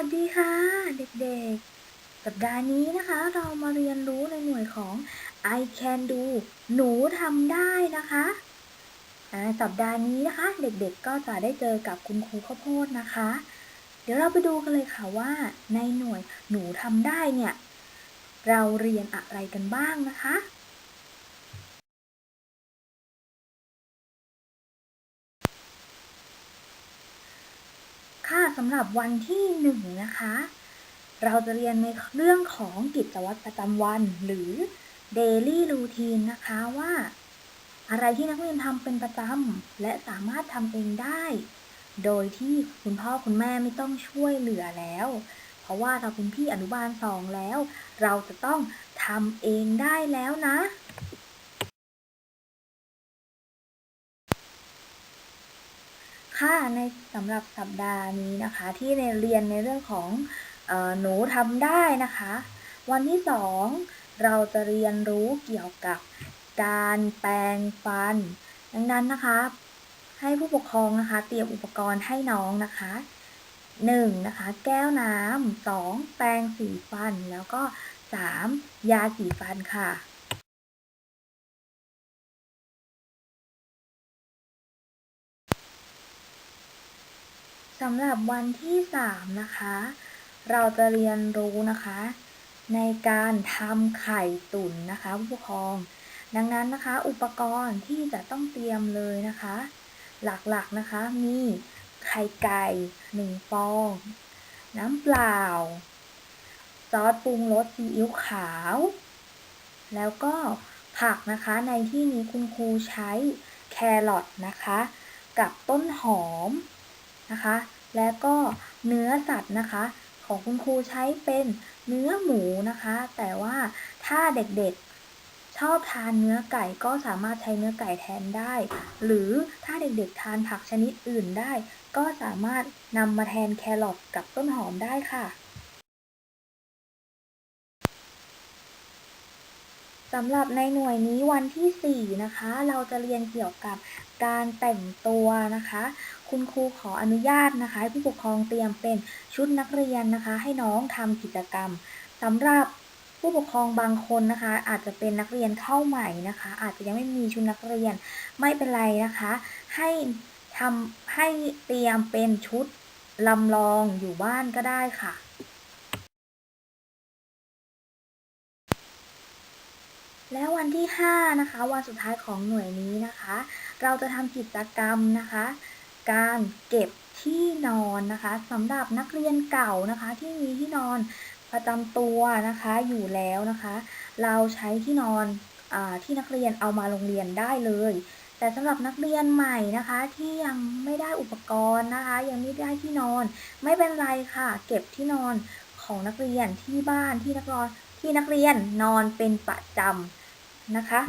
วัสดีค่ะ เด็กๆ สัปดาห์นี้นะคะเรามาเรียนรู้ในหน่วยของ I can do หนูทำได้นะคะสัปดาห์นี้นะคะ เด็กๆก็จะได้เจอกับคุณครูข้าวโพดนะคะ เดี๋ยวเราไปดูกันเลยค่ะว่า ในหน่วยหนูทำได้เนี่ย เราเรียนอะไรกันบ้างนะคะ ค่ะ สำหรับวันที่หนึ่งนะคะ เราจะเรียนในเรื่องของกิจวัตรประจำวันหรือ daily routine นะคะว่า อะไรที่นักเรียนทำเป็นประจำและสามารถทำเองได้ โดยที่คุณพ่อคุณแม่ไม่ต้องช่วยเหลือแล้ว เพราะว่าเราเป็นพี่อนุบาลสองแล้ว เราจะต้องทำเองได้แล้วนะ ค่ะในสำหรับสัปดาห์นี้นะคะ ที่เรียนในเรื่องของออหนูทำได้นะคะ วันที่สองเราจะเรียนรู้เกี่ยวกับการแปรงฟัน ดังนั้นนะคะ ให้ผู้ปกครองนะคะ เตรียมอุปกรณ์ให้น้องนะคะหนึ่งนะคะ แก้วน้ำสองแปรงสีฟันแล้วก็สามยาสีฟันค่ะำหรับวันที่สามนะคะ เราจะเรียนรู้นะคะ ในการทำไข่ตุ๋นนะคะผู้ปกครอง ดังนั้นนะคะ อุปกรณ์ที่จะต้องเตรียมเลยนะคะ หลักๆนะคะมีไข่ไก่หนึ่งฟอง น้ำเปล่า ซอสปรุงรสซีอิ๊วขาว แล้วก็ผักนะคะในที่นี้คุณครูใช้แครอทนะคะ กับต้นหอมนะคะ และก็เนื้อสัตว์นะคะ ของคุณครูใช้เป็นเนื้อหมูนะคะ แต่ว่าถ้าเด็กๆชอบทานเนื้อไก่ก็สามารถใช้เนื้อไก่แทนได้ หรือถ้าเด็กๆทานผักชนิดอื่นได้ ก็สามารถนำมาแทนแครอทกับต้นหอมได้ค่ะ สำหรับในหน่วยนี้วันที่ 4 นะคะ เราจะเรียนเกี่ยวกับการแต่งตัวนะคะ คุณครูขออนุญาตนะคะให้ผู้ปกครองเตรียมเป็นชุดนักเรียนนะคะ ให้น้องทำกิจกรรมสำหรับผู้ปกครองบางคนนะคะ อาจจะเป็นนักเรียนเข้าใหม่นะคะ อาจจะยังไม่มีชุดนักเรียนไม่เป็นไรนะคะ ให้ทำให้เตรียมเป็นชุดลำลองอยู่บ้านก็ได้ค่ะ แล้ววันที่ 5 นะคะ วันสุดท้ายของหน่วยนี้นะคะ เราจะทำกิจกรรมนะคะ การเก็บที่นอนนะคะสำหรับนักเรียนเก่านะคะที่มีที่นอนประจำตัวนะคะอยู่แล้วนะคะ เราใช้ที่นอนอที่นักเรียนเอามาโรงเรียนได้เลย แต่สำหรับนักเรียนใหม่นะคะที่ยังไม่ได้อุปกรณ์นะคะ ยังไม่ได้ที่นอน ไม่เป็นไรค่ะ เก็บที่นอนของนักเรียนที่บ้านที่นักเรียน ที่นักเรียนนอนเป็นประจำนะคะ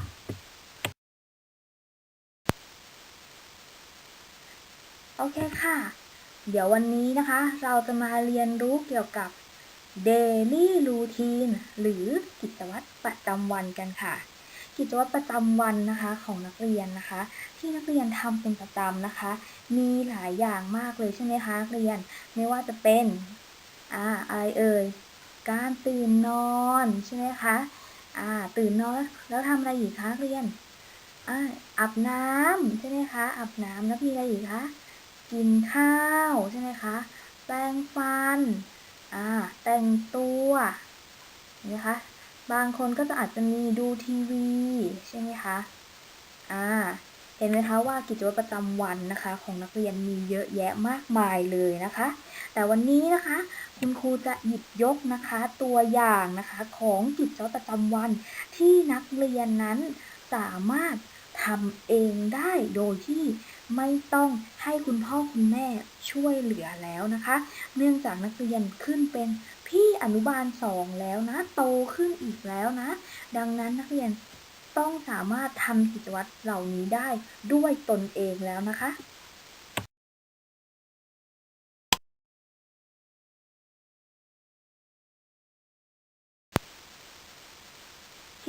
โอเคค่ะ เดี๋ยววันนี้นะคะ เราจะมาเรียนรู้เกี่ยวกับ daily routine หรือกิจวัตรประจำวันกันค่ะ กิจวัตรประจำวันนะคะของนักเรียนนะคะ ที่นักเรียนทำเป็นประจำนะคะ มีหลายอย่างมากเลยใช่ไหมคะนักเรียนไม่ว่าจะเป็นอ่าอะไรเอ่ย การตื่นนอนใช่ไหมคะอ่าตื่นนอนแล้วทำอะไรอีกคะเรียนอ่าอาบน้ำใช่ไหมคะอาบน้ำแล้วมีอะไรอีกคะกินข้าวใช่ไหมคะแปรงฟันอ่าแต่งตัวนะคะบางคนก็จะอาจจะมีดูทีวีใช่ไหมคะอ่าเห็นไหมคะว่ากิจวัตรประจำวันนะคะ ของนักเรียนมีเยอะแยะมากมายเลยนะคะ แต่วันนี้นะคะ คุณครูจะหยิบยกนะคะตัวอย่างนะคะของกิจวัตรประจำวันที่นักเรียนนั้นสามารถทำเองได้โดยที่ไม่ต้องให้คุณพ่อคุณแม่ช่วยเหลือแล้วนะคะ เนื่องจากนักเรียนขึ้นเป็นพี่อนุบาลสองแล้วนะ โตขึ้นอีกแล้วนะ ดังนั้นนักเรียนต้องสามารถทำกิจวัตรเหล่านี้ได้ด้วยตนเองแล้วนะคะ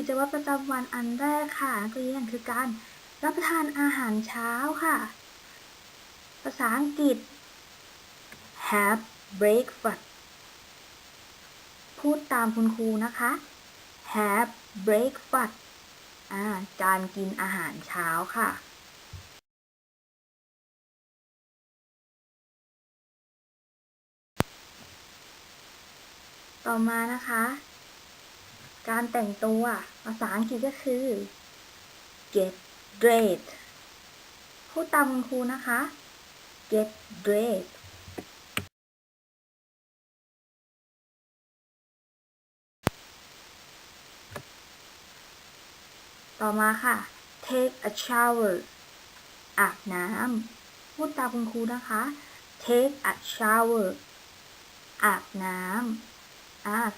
กิจวัตรประจำวันอันแรกค่ะนักเรียนคือการรับประทานอาหารเช้าค่ะ ภาษาอังกฤษ have breakfast พูดตามคุณครูนะคะ have breakfast อาการกินอาหารเช้าค่ะต่อมานะคะ การแต่งตัว ภาษาอังกฤษก็คือ get dressed พูดตามคุณครูนะคะ get dressed ต่อมาค่ะ take a shower อาบน้ำพูดตามคุณครูนะคะ take a shower อาบน้ำ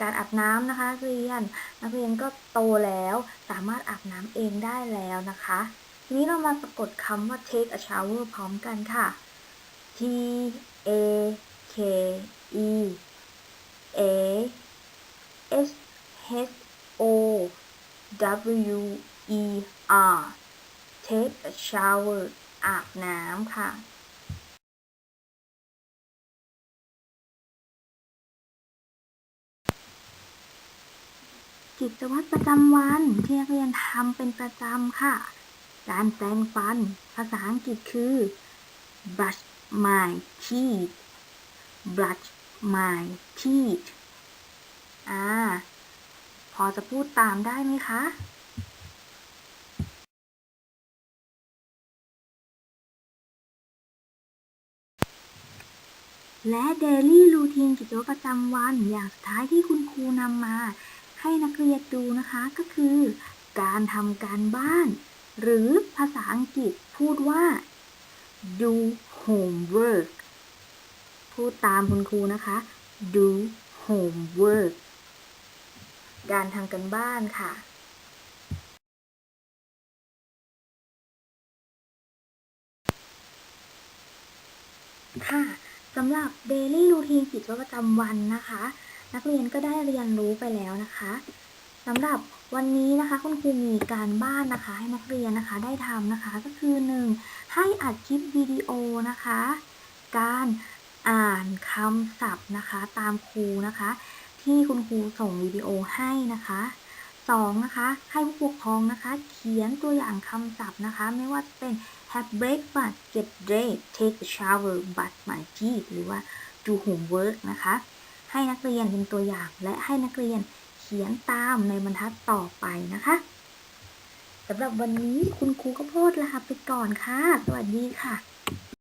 การอาบน้ำนะคะนักเรียน นักเรียนก็โตแล้วสามารถอาบน้ำเองได้แล้วนะคะ ทีนี้เรามาสะกดคำว่า take a shower พร้อมกันค่ะ T A K E A S H O W E R take a shower อาบน้ำค่ะ กิจวัตรประจำวันที่นักเรียนทำเป็นประจำค่ะ การแปรงฟัน ภาษาอังกฤษคือ brush my teeth brush my teeth อ่า พอจะพูดตามได้ไหมคะและเดลี่รูทีนกิจวัตรประจำวันอย่างสุดท้ายที่คุณครูนำมา ให้นักเรียนดูนะคะก็คือ การทำการบ้าน หรือภาษาอังกฤษพูดว่า do homework พูดตามคุณครูนะคะ do homework การทำกันบ้านค่ะค่ะสำหรับ Daily Routine กิจวัตรประจำวันนะคะ นักเรียนก็ได้เรียนรู้ไปแล้วนะคะสำหรับวันนี้นะคะคุณครูมีการบ้านนะคะ ให้นักเรียนนะคะได้ทำนะคะก็คือ 1. ให้อัดคลิปวิดีโอนะคะ การอ่านคำศัพท์นะคะ ตามครูนะคะ ที่คุณครูส่งวิดีโอให้นะคะสองนะคะให้ผู้ปกครองนะคะ เขียนตัวอย่างคำศัพท์นะคะ ไม่ว่าจะเป็น have breakfast get dressed take a shower brush my teeth หรือว่า do homework นะคะ ให้นักเรียนเป็นตัวอย่าง และให้นักเรียนเขียนตามในบรรทัดต่อไปนะคะสำหรับวันนี้คุณครูก็โพดลาไปก่อนค่ะ สวัสดีค่ะ